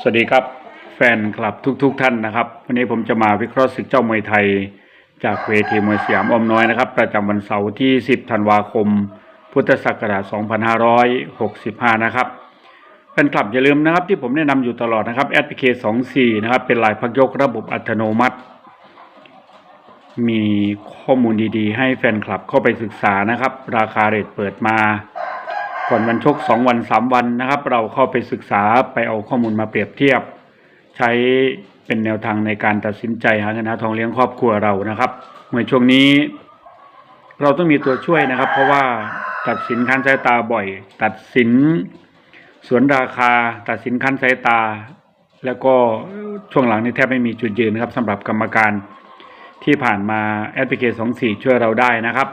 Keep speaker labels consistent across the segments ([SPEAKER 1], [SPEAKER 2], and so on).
[SPEAKER 1] สวัสดีครับแฟนคลับทุกๆทท่านนะครับ วันนี้ผมจะมาวิเคราะห์ศึกเจ้ามวยไทย จากเวทีมวยสยามอมน้อยนะครับ ประจำวันเสาร์ที่ 10 ธันวาคม พุทธศักราช 2565 นะครับแฟนคลับอย่าลืมนะครับที่ผมแนะนำอยู่ตลอดนะครับแอปพลิเคชัน24นะครับ เป็นลายพักยกระบบอัตโนมัติ มีข้อมูลดีๆ ให้แฟนคลับเข้าไปศึกษานะครับ ราคาเรทเปิดมา ก่อนวันชกสองวันสามวันนะครับ เราเข้าไปศึกษาไปเอาข้อมูลมาเปรียบเทียบ ใช้เป็นแนวทางในการตัดสินใจหาเงินหาทองเลี้ยงครอบครัวเรานะครับเมื่อช่วงนี้ เราต้องมีตัวช่วยนะครับ เพราะว่าตัดสินคันสายตาบ่อย ตัดสินสวนราคา ตัดสินคันสายตา แล้วก็ช่วงหลังนี่แทบไม่มีจุดยืนนะครับสำหรับกรรมการที่ผ่านมาแอปพลิเคชันสองสี่ช่วยเราได้นะครับ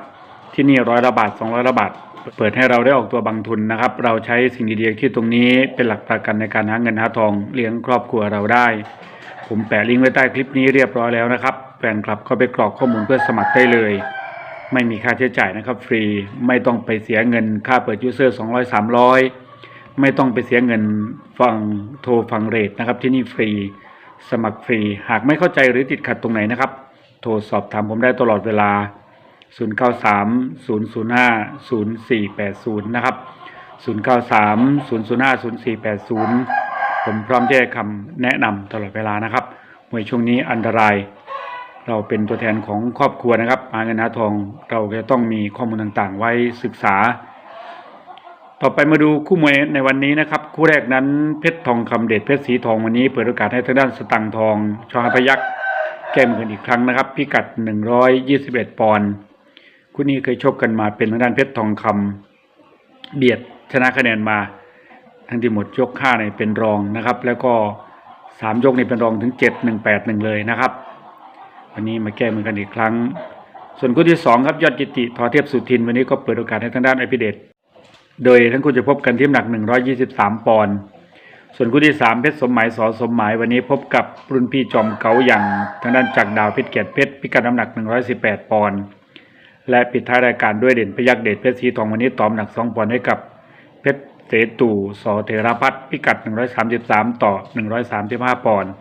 [SPEAKER 1] ที่นี่ร้อยละบาทสองร้อยละบาท เปิดให้เราได้ออกตัวบางทุนนะครับ เราใช้สิ่งดีๆที่ตรงนี้เป็นหลักประกันในการหาเงินหาทองเลี้ยงครอบครัวเราได้ ผมแปะลิงก์ไว้ใต้คลิปนี้เรียบร้อยแล้วนะครับแฟนคลับเข้าไปกรอกข้อมูลเพื่อสมัครได้เลย ไม่มีค่าใช้จ่ายนะครับ ฟรีไม่ต้องไปเสียเงินค่าเปิดยูเซอร์200 300 ไม่ต้องไปเสียเงินฟังโทรฟังเรทนะครับที่นี่ฟรีสมัครฟรี หากไม่เข้าใจหรือติดขัดตรงไหนนะครับ โทรสอบถามผมได้ตลอดเวลา 093 005 0480 นะครับ 093 005 0480 ผมพร้อมที่จะคำแนะนำตลอดเวลานะครับมวยช่วงนี้อันตราย เราเป็นตัวแทนของครอบครัวนะครับหาเงินหาทองเราจะต้องมีข้อมูลต่างๆ ไว้ศึกษา ต่อไปมาดูคู่มวยในวันนี้นะครับ คู่แรกนั้นเพชรทองคำเดชเพชรสีทองวันนี้เปิดโอกาสให้ทางด้านสตังทองชอหพยักษ์แก้มือกันอีกครั้งนะครับ พิกัด 121 ปอนด์ คู่นี้เคยชกกันมาเป็นทางด้านเพชรทองคำเบียดชนะคะแนนมา ทั้งที่หมดยกห้าในเป็นรองนะครับ แล้วก็สามยกในเป็นรองถึงเจ็ดหนึ่งแปดหนึ่งเลยนะครับ วันนี้มาแก้มือกันอีกครั้ง ส่วนคู่ที่สองครับยอดกิติทอเทียบสุทิน วันนี้ก็เปิดโอกาสให้ทางด้านไอพิเดตโดยทั้งคู่จะพบกันที่น้ำหนัก123ปอนด์ส่วนคู่ที่สามเพชรสมหมายสอสมหมายวันนี้พบกับรุ่นพี่จอมเก๋าอย่างทางด้านจักรดาวเพชรเกียรติเพชรพิกัดน้ำหนัก118ปอนด์ และปิดท้ายรายการด้วยเด่นพยักเดชเพชรสีทองวันนี้ตอมหนัก2ปอนด์ให้กับเพชรเสตู่สอเทราพัฒน์พิกัด 133 ต่อ 135 ปอนด์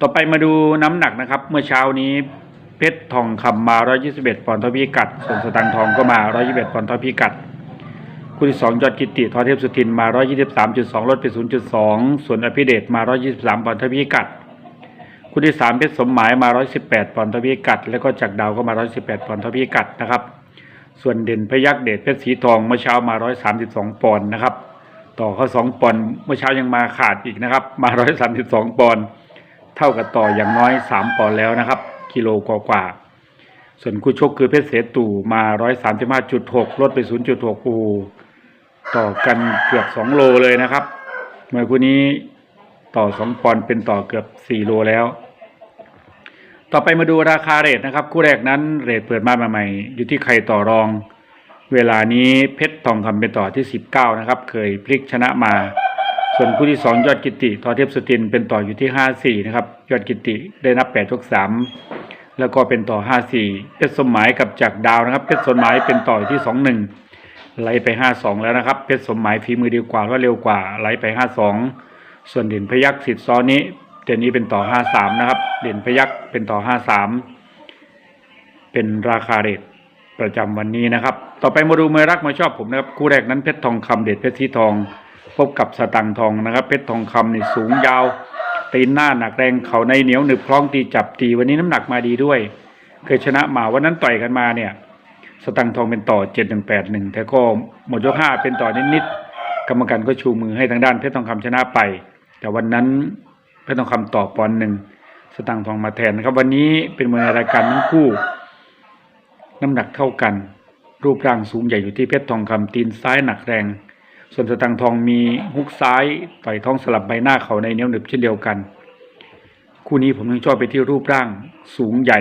[SPEAKER 1] ต่อไปมาดูน้ำหนักนะครับ เมื่อเช้านี้เพชรทองคำมา 121 ปอนด์เท่าพิกัด ส่วนสตังทองก็มา 121 ปอนด์เท่าพิกัด คู่ที่สองยอดกิติทอเทพสุทินมา 123.2 ลดไป 0.2 ส่วนอภิเดชมา 123 ปอนด์เท่าพิกัด คู่ที่สามเพชรสมหมายมา118ปอนด์ท่าพิกัด แล้วก็จักดาวก็มา118ปอนด์ท่าพิกัดนะครับ ส่วนเด่นพยักเดชเพชรสีทองเมื่อเช้ามา132ปอนด์นะครับ ต่อเขา2ปอนด์เมื่อเช้ายังมาขาดอีกนะครับ มา132ปอนด์เท่ากับต่ออย่างน้อย3ปอนด์แล้วนะครับ กิโลกว่าๆส่วนคู่ชกคือเพชรเสตู่มา135.6ลดไป0.6โอ้โหต่อกันเกือบ2โลเลยนะครับมวยคู่นี้ต่อ2ปอนด์เป็นต่อเกือบ4โลแล้ว ต่อไปมาดูราคาเรทนะครับ คู่แรกนั้นเรทเปิดมาใหม่ๆอยู่ที่ใครต่อรอง เวลานี้เพชรทองคำเป็นต่อที่ 19 นะครับ เคยพลิกชนะมา ส่วนคู่ที่ 2 ยอดกิติทอเทพสุทินเป็นต่ออยู่ที่ 54 นะครับ ยอดกิติได้นับ8ยก3แล้วก็เป็นต่อ 54เพชรสมหมายกับจักรดาวนะครับเพชรสมหมายเป็นต่ออยู่ที่ 21ไหลไป 52 แล้วนะครับเพชรสมหมายฝีมือดีกว่าก็เร็วกว่าไหลไป 52 ส่วนเด่นพยักษ์สิทธิ์ซ้อนนี้ เด่นนี้เป็นต่อ53นะครับ เด่นพยักเป็นต่อ53เป็นราคาเรทประจำวันนี้นะครับ ต่อไปมาดูมวยรักมวยชอบผมนะครับ คู่แรกนั้นเพชรทองคำเด็ดเพชรสีทอง พบกับสตังทองนะครับ เพชรทองคำนี่สูงยาว ตีนหน้าหนักแรงเขาในเหนียวหนึบคล้องตีจับตีวันนี้น้ำหนักมาดีด้วย เคยชนะมาวันนั้นต่อยกันมาเนี่ย สตังทองเป็นต่อเจ็ดหนึ่งแปดหนึ่งแต่ก็หมดยกห้าเป็นต่อนิดๆกรรมการก็ชูมือให้ทางด้านเพชรทองคำชนะไป แต่วันนั้น เพชรทองคำต่อปอนหนึ่งสตังค์ทองมาแทนนะครับ วันนี้เป็นมวยรายการทั้งคู่ น้ำหนักเท่ากัน รูปร่างสูงใหญ่อยู่ที่เพชรทองคำตีนซ้ายหนักแรง ส่วนสตังค์ทองมีฮุกซ้ายต่อยท้องสลับใบหน้าเขาในเนียวหนึบเช่นเดียวกัน คู่นี้ผมยังชอบไปที่รูปร่างสูงใหญ่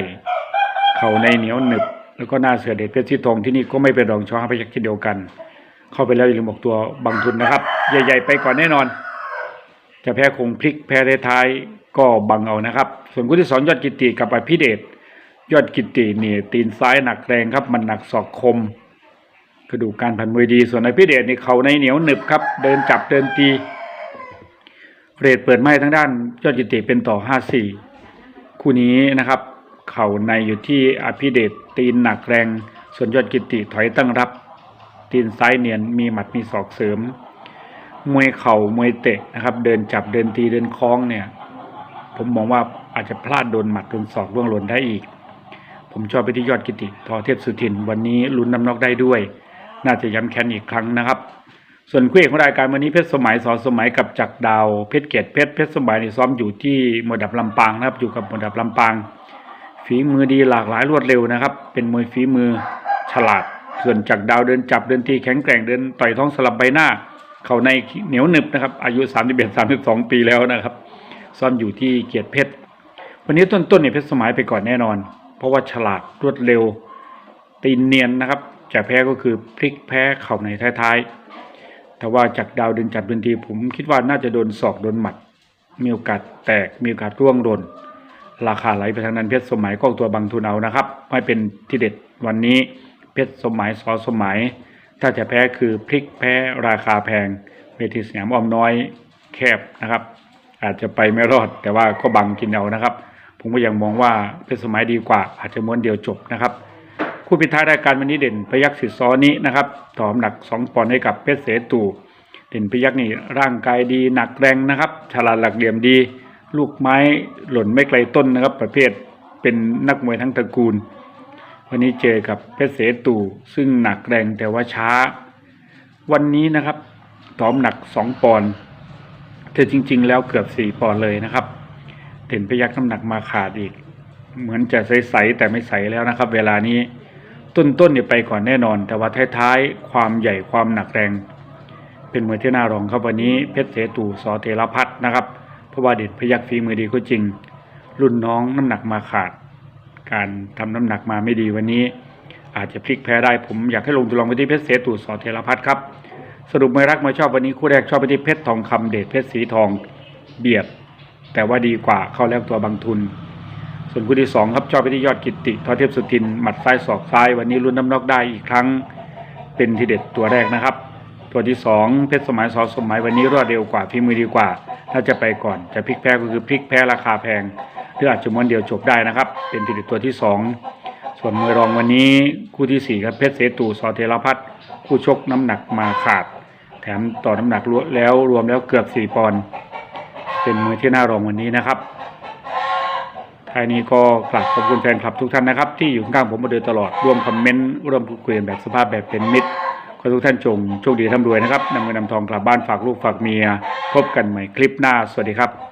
[SPEAKER 1] เขาในเหนียวหนึบแล้วก็หน้าเสือเด็ดเพชรสีทองที่นี่ก็ไม่เป็นรองช้อห้าพยักเช่นเดียวกัน เข้าไปแล้วอย่าลืมบอกตัวบังทุนนะครับ ใหญ่ ๆ ไปก่อนแน่นอน จะแพ้คงพลิกแพ้ท้ายก็บังเอานะครับ ส่วนคู่ที่สองยอดกิติกับอภิเดชยอดกิตตินี่ยตีนซ้ายหนักแรงครับมันหนักศอกคมกระดูกการผ่านมวยดี ส่วนอภิเดชนี่เขาในเหนียวหนึบครับ เดินจับเดินตีเรทเปิดไม้ทั้งด้าน ยอดกิติเป็นต่อ5-4คู่นี้นะครับ เข่าในอยู่ที่อภิเดชตีนหนักแรง ส่วนยอดกิติถอยตั้งรับ ตีนซ้ายเนียนมีหมัดมีศอกเสริม มวยเข่ามวยเตะนะครับ เดินจับเดินตีเดินคล้องเนี่ย ผมมองว่าอาจจะพลาดโดนหมัดโดนศอกล่วงหล่นได้อีก ผมชอบไปที่ยอดกิติทอเทพสุทิน วันนี้ลุ้นน้ำนอกได้ด้วย น่าจะย้ำแค้นอีกครั้งนะครับ ส่วนคู่เอกของรายการวันนี้เพชรสมัยสอสมัยกับจักรดาวเพชรเกียรติเพชรเพชรสมัยนี่ซ้อมอยู่ที่หมดับลำปางนะครับอยู่กับหมดับลำปาง ฝีมือดีหลากหลายรวดเร็วนะครับ เป็นมวยฝีมือฉลาดส่วนจักรดาวเดินจับเดินตีแข็งแกร่งเดินต่อยท้องสลับใบหน้า เขาในเหนียวหนึบนะครับ อายุ31 32ปีแล้วนะครับซ้อมอยู่ที่เกียรติเพชร วันนี้ต้นๆเนี่ยเพชรสมัยไปก่อนแน่นอน เพราะว่าฉลาดรวดเร็ว ตีนเนียนนะครับจะแพ้ก็คือพลิกแพ้เข่าในท้ายๆ แต่ว่าจากดาวเดินจับเดินทีผมคิดว่าน่าจะโดนศอกโดนหมัด มีโอกาสแตกมีโอกาสร่วงหล่นราคาไหลไปทางนั้นเพชรสมัยก็ตัวบางทุนเอานะครับ ไม่เป็นที่เด็ดวันนี้เพชรสมัยสอสมัย ถ้าจะแพ้คือพลิกแพ้ราคาแพงเวทีสยามอ้อมน้อยแคบนะครับ อาจจะไปไม่รอด แต่ว่าก็บังกินเอานะครับ ผมก็ยังมองว่าเพชรสมัยดีกว่า อาจจะม้วนเดียวจบนะครับ คู่ปิดท้ายรายการวันนี้เด่นพยักษ์สิทธิ์ซ้อนี้นะครับต่อน้ำหนักสองปอนด์ให้กับเพชรเสตูเด่นพยักษ์นี่ร่างกายดีหนักแรงนะครับ ฉลาดหลักเหลี่ยมดี ลูกไม้หล่นไม่ไกลต้นนะครับ ประเภทเป็นนักมวยทั้งตระกูล วันนี้เจอกับเพชรเสตูซึ่งหนักแรงแต่ว่าช้า วันนี้นะครับตอน้ำหนักสองปอนด์แต่จริง ๆ แล้วเกือบสี่ปอนด์เลยนะครับเด่นพยักน้ำหนักมาขาดอีก เหมือนจะใสๆแต่ไม่ใสแล้วนะครับ เวลานี้ต้นๆเนี่ยไปก่อนแน่นอน แต่ว่าท้ายๆความใหญ่ความหนักแรง เป็นมวยที่น่ารองครับวันนี้เพชรเสตูสอเทรพัฒน์นะครับเพราะว่าเด็ดพยักฝีมือดีก็จริง รุ่นน้องน้ำหนักมาขาด การทำน้ำหนักมาไม่ดีวันนี้ อาจจะพลิกแพ้ได้ผมอยากให้ลงตัวลองไปที่เพชรเสตูสอเทรพัฒครับ สรุปไม่รักม่ชอบวันนี้คู่แรกชอบไปที่เพชรทองคำเดชเพชรสีทองเบียด แต่ว่าดีกว่าเข้าแล้วตัวบางทุน ส่วนคู่ที่สองครับชอบไปที่ยอดกิตติทอเทพสุทินหมัดซ้ายศอกซ้าย วันนี้ลุ้นน้ำนอกได้อีกครั้งเป็นทีเด็ดตัวแรกนะครับตัวที่สองเพชรสมัยสอสมัยวันนี้รวดเร็วกว่าฝีมือดีกว่า ถ้าจะไปก่อนจะพลิกแพ้ก็คือพลิกแพ้ราคาแพง หรืออาจจะม้วนเดียวจบได้นะครับ เป็นทีเด็ดตัวที่สองส่วนมวยรองวันนี้คู่ที่สี่ครับเพชรเสตูสอเทรพัฒน์คู่ชกน้ำหนักมาขาด แถมต่อน้ำหนักรวแล้วรวมแล้วเกือบสี่ปอนด์เป็นมวยที่น่ารองวันนี้นะครับท้ายนี้ก็กราบขอบคุณแฟนคลับทุกท่านนะครับ ที่อยู่ข้างผมมาโดยตลอดร่วมคอมเมนต์ร่วมพูดคุยแบบสภาพแบบเป็นมิตรขอทุกท่านจงโชคดีร่ำรวยนะครับนำเงินนำทองกลับบ้านฝากลูกฝากเมีย พบกันใหม่คลิปหน้า สวัสดีครับ